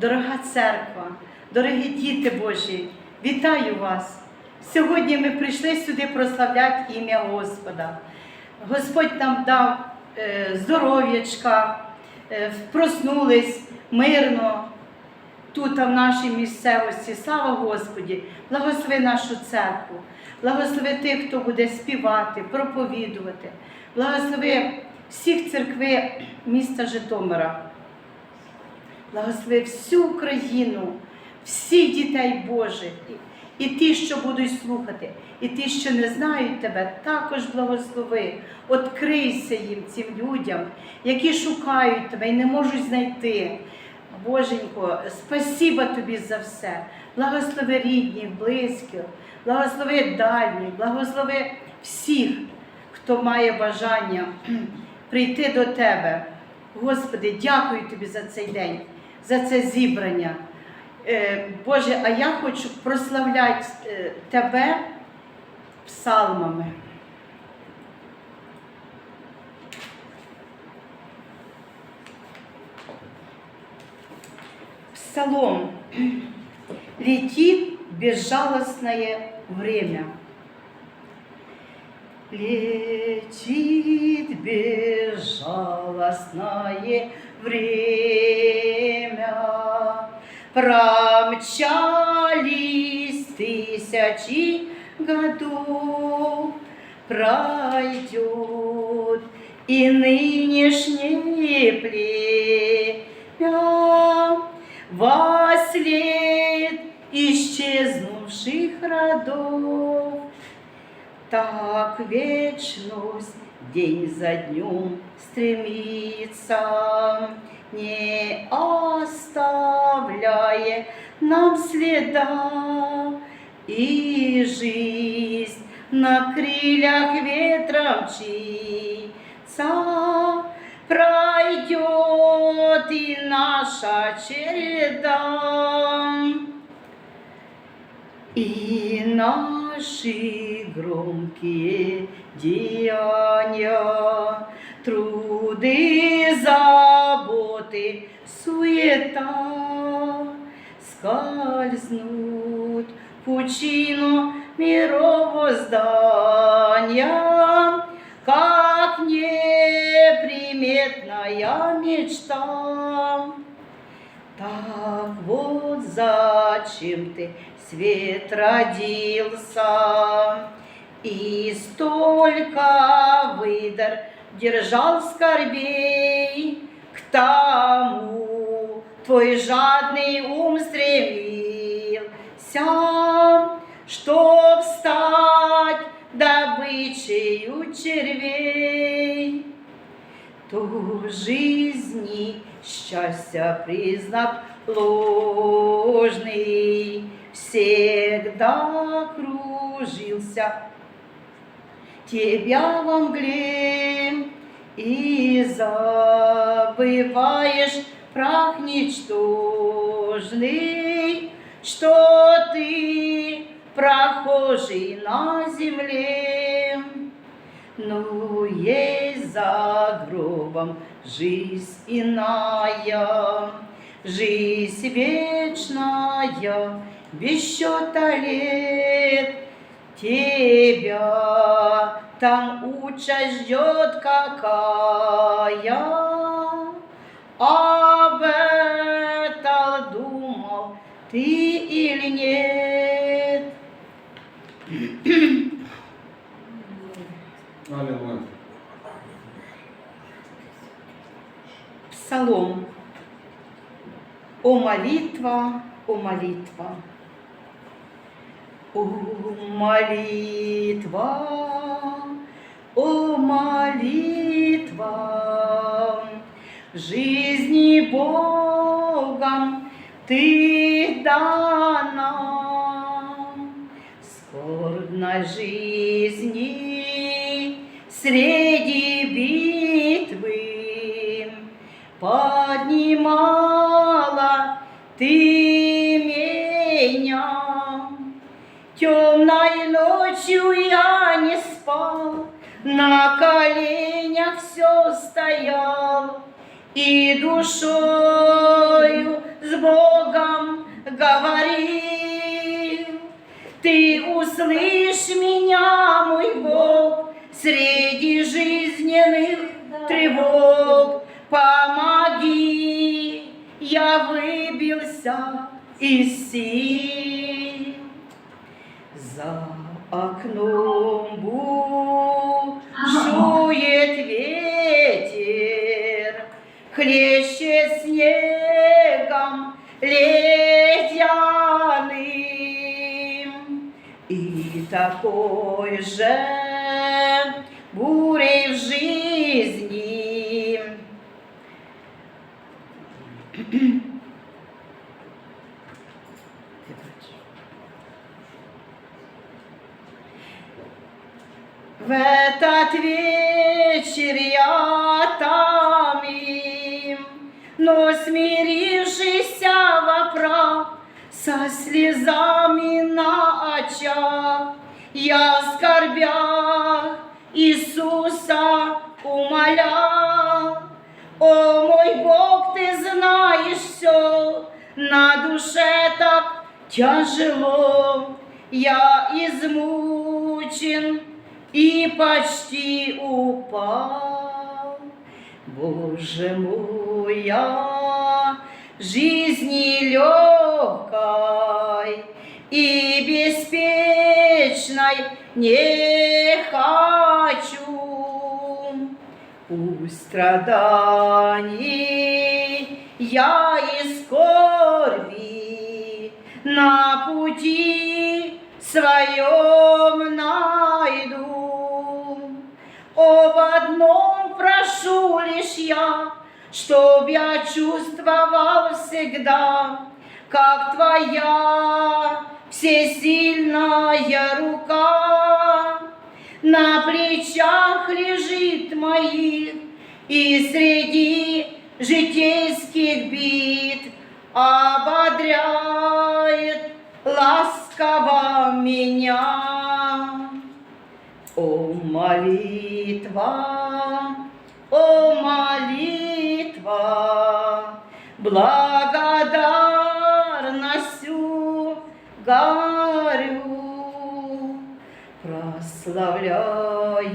дорога церква, дорогі діти Божі, вітаю вас! Сьогодні ми прийшли сюди прославляти ім'я Господа. Господь нам дав е, здоров'ячка, е, проснулись мирно тут, в нашій місцевості. Слава Господі! Благослови нашу церкву, благослови тих, хто буде співати, проповідувати, благослови всіх церкви міста Житомира. Благослови всю Україну, всіх дітей Божих, і, ті, що будуть слухати, і ті, що не знають тебе, також благослови. Открийся їм, цим людям, які шукають тебе і не можуть знайти. Боженько, спасіба тобі за все. Благослови рідних, близьких, благослови дальніх, благослови всіх, хто має бажання прийти до тебе. Господи, дякую тобі за цей день, за це зібрання. Е, Боже, а я хочу прославляти е, Тебе псалмами. Псалом. Летит безжалостное время. Летит безжалостное время. Промчались тысячи годов, пройдет и нынешнее племя во след исчезнувших родов. Так вечность день за днем стремится, не оставляя нам следа, и жизнь на крыльях ветра мчится, пройдет и наша череда. И наши громкие деяния, труды, заботы, суета скользнут в пучину мировоздания, как неприметная мечта. Так вот зачем ты, свет, родился, И столько выдар держал скорбей, К тому твой жадный ум стремился, Чтоб стать добычею червей. То жизни счастья признак ложный всегда кружился тебя во мгле и забываешь прах ничтожный, что ты прохожий на земле. Но есть за гробом жизнь иная, жизнь вечная, без счета лет. Тебя там участь ждет какая, об этом думал ты или нет? Аллилуйя. Псалом. О молитва, о молитва. О молитва, о молитва, жизни Богом ты дана, скорбной жизни среди битвы поднимала ты Темной ночью я не спал, на коленях все стоял, и душою с Богом говорил. Ты услышь меня, мой Бог, среди жизненных тревог. Помоги, я выбился из сил. За окном бушует ветер, хлещет снегом ледяным. И такой же О мой Бог, ты знаешь все, на душе так тяжело, я измучен и почти упал. Боже мой, я жизни легкой и беспечной не. Пусть страданий я и скорби на пути своем найду. Об одном прошу лишь я, чтоб я чувствовал всегда, как твоя всесильная рука на плечах лежит моих, и среди житейских бит ободряет ласково меня. О, молитва, о, молитва, благодарностью горю, прославляю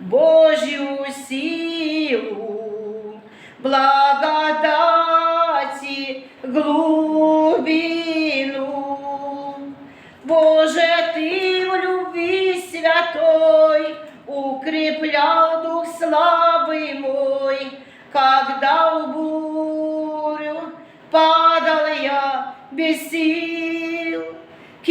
Божью силу, благодати глубину. Боже, Ты в любви святой укреплял дух слабый мой, когда в бурю падал я без сил.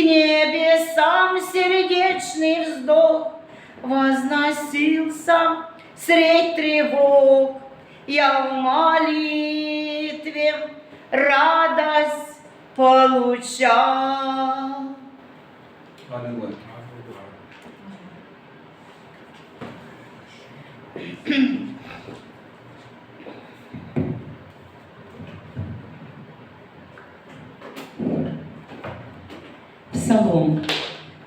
Небесам сердечный вздох возносился средь тревог. Я в молитве радость получал. Аллилуйя. Псалом.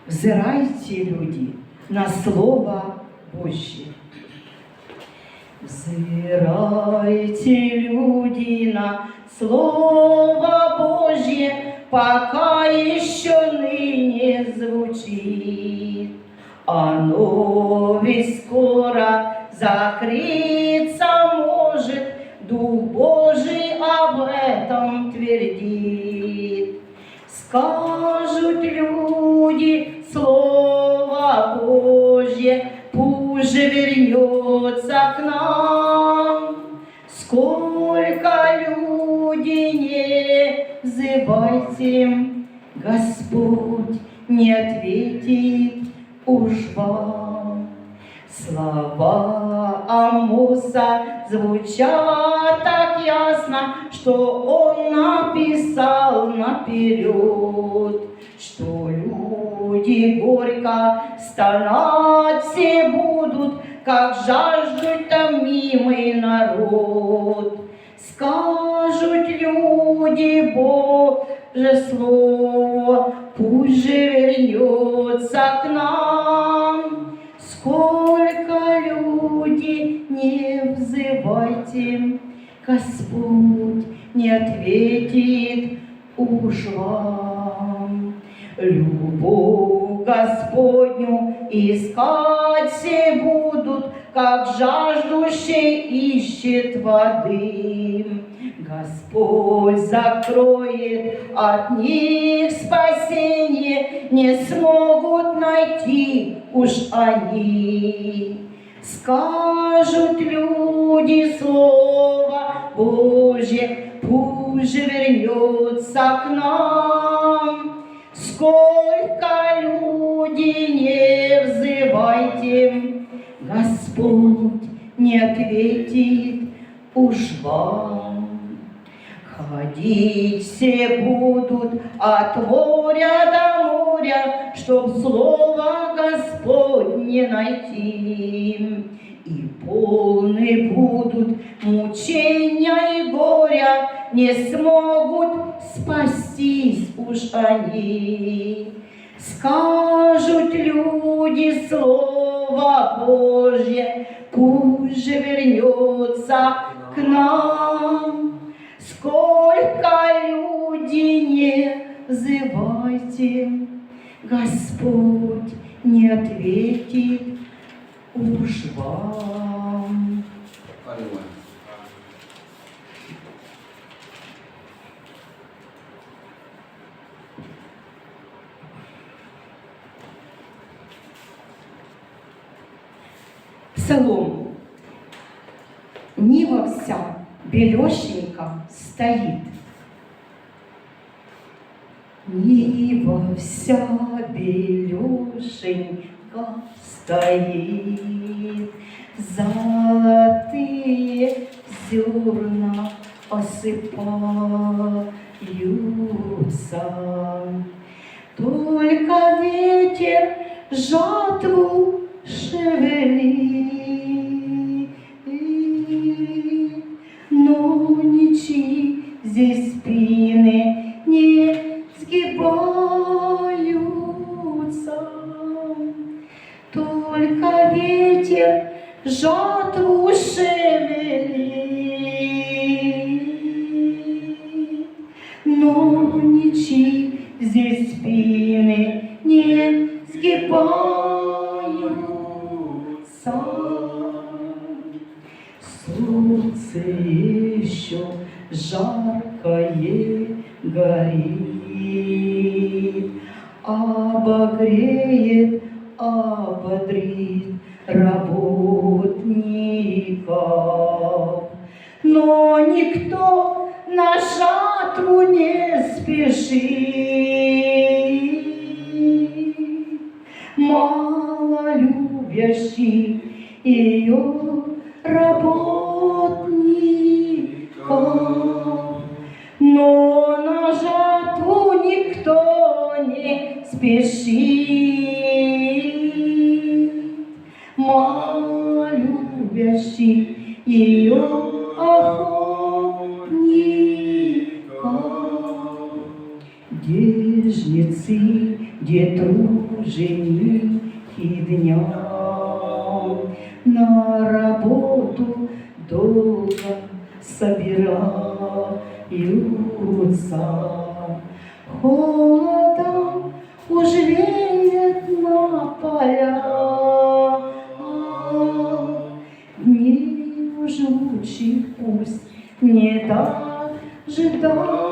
Взирайте, люди, на Слово Божье. Взирайте, люди, на Слово Божье, пока еще ныне звучит. Оно ведь скоро закрыться может, Дух Божий об этом твердит. Скажут люди Слово Божье, пусть же вернется к нам. Сколько люди не взывайте, Господь не ответит уж вам. Слова Амоса звучат так ясно, что он написал наперед, что люди горько стонать все будут, как жаждут томимый народ. Скажут люди Боже слово, пусть же вернется к нам. Сколько люди не взывайте, Господь не ответит уж вам. Любовь Господню искать все будут, как жаждущий ищет воды. Господь закроет от них спасение, не смогут найти уж они. Скажут люди Слово Божье, пусть вернется к нам. Сколько люди не взывайте, Господь не ответит уж вам. Ходить все будут от моря до моря, Чтоб слово Господне найти. И полны будут мучения и горя, Не смогут спастись уж они. Скажут люди Слово Божье, Пусть же вернется к нам. Сколько люди не взывайте, Господь не ответит уж вам. Аллилуйя. Псалом. Ніва вся білющенька стоїть. Ніва вся білющенька стоит, Золотые зерна осыпаются. Только ветер жатву шевелит, но ничьи здесь спины не сгибаются. Только ветер жатву шевелит, но ничьи здесь спины не сгибаются. Солнце жаркое горит, обогреет, ободрит работников. Но никто на жатву не спешит, мало любящих ее работников. Холодом уж веет на поля, Дни уж лучших пусть не дожидаются.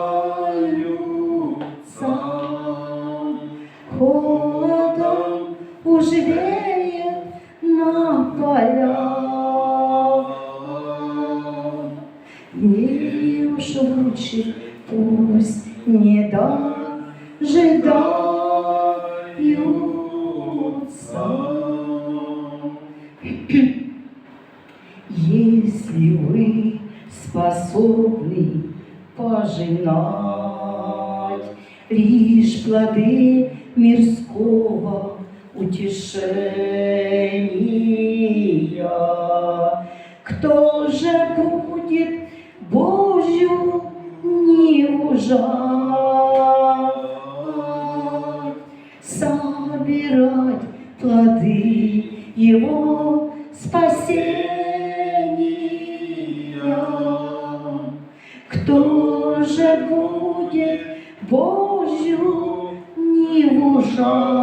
Способны пожинать. Лишь плоды мирского утешения, кто же будет Божью не ужать, собирать плоды Его спасения. Кто же будет Божью жать?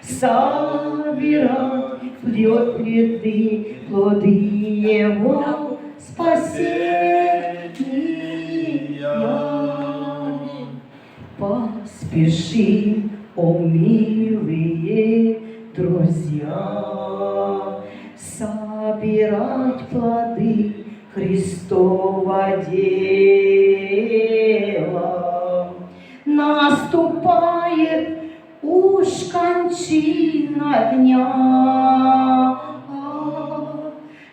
Собирать придет плоды, плоды Его спасения. Поспешим, о милые друзья, собирать плоды Христова дела. Наступает уж кончина дня,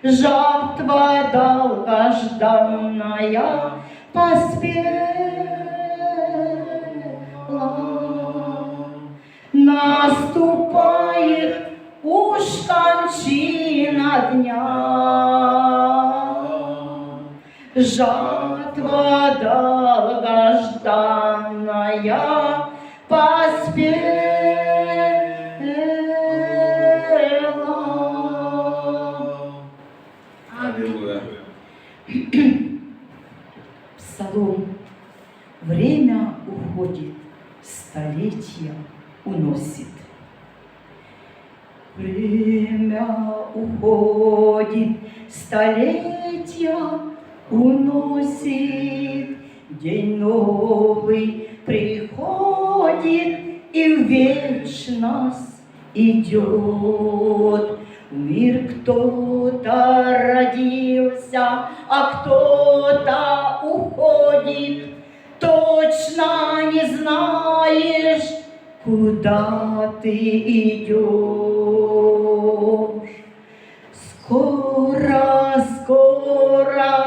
Жатва долгожданная поспела. Наступает уж кончина дня. Жатва долгожданная поспела. Аллилуйя. Псалом. Время уходит, столетия уносит. Время уходит, столетия уносит. День новый приходит и в вечность идет. В мир кто-то родился, а кто-то уходит. Точно не знаешь, куда ты идешь. Скоро, скоро,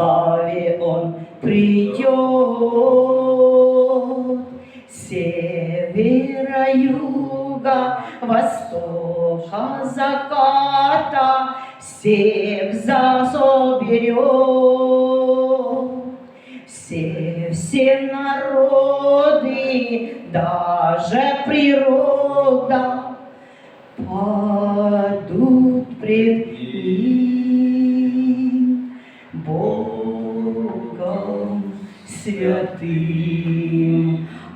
славе Он придет. Севера, юга, востока, заката всех за соберет. Все, все народы, даже природа святым.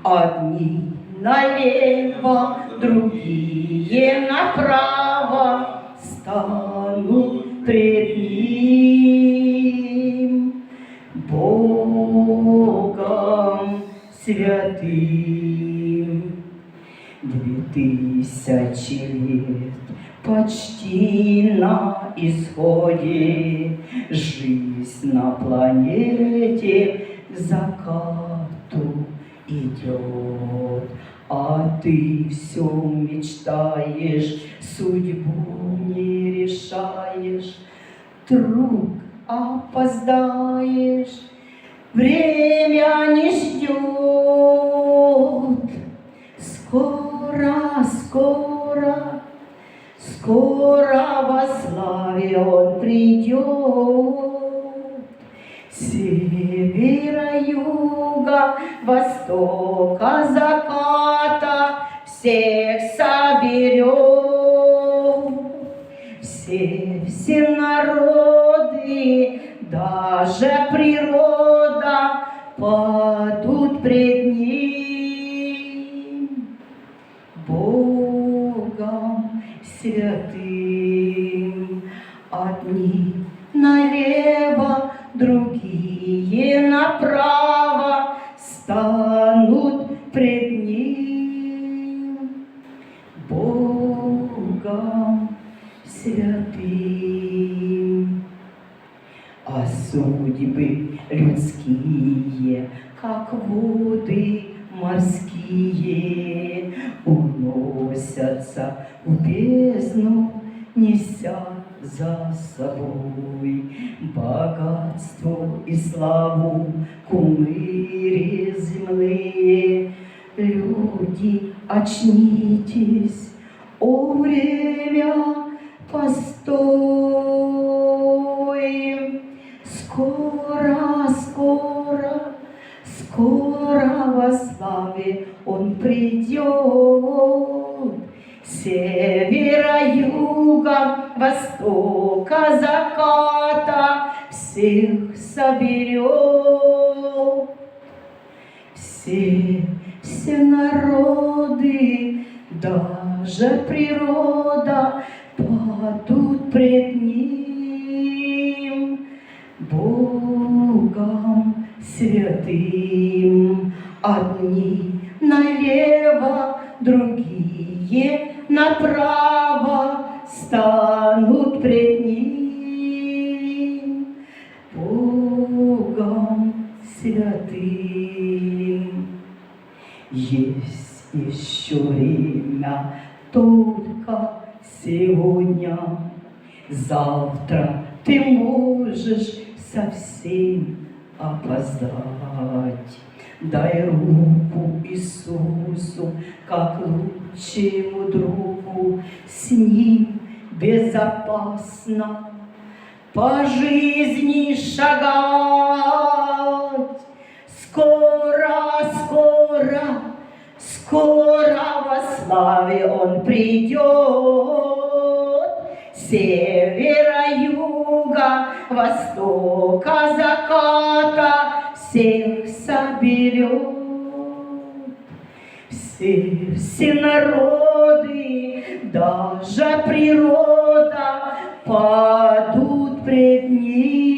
Одни налево, другие направо станут пред ним, Богом святым. Две тысячи лет почти на исходе, Жизнь на планете закату идет. А ты все мечтаешь, судьбу не решаешь, Друг опоздаешь, время не ждет. Скоро, скоро, скоро во славе Он придет. Севера, юга, востока, заката всех соберет. Все, все народы, даже природа падут людские, как воды морские, уносятся в бездну, неся за собой богатство и славу кумыри земные. Люди, очнитесь, о время постой. Скоро, скоро, скоро во славе Он придет. Севера, юга, востока, заката всех соберет. Все, все народы, даже природа падут пред ним, Богом святым. Одни налево, другие направо станут пред ним, Богом святым. Есть еще время, только сегодня. Завтра ты можешь совсем опоздать. Дай руку Иисусу, как лучшему другу, с ним безопасно по жизни шагать. Скоро, скоро, скоро во славе Он придет. Севера, юга, востока, заката всех соберет. Все, все народы, даже природа падут пред Ним,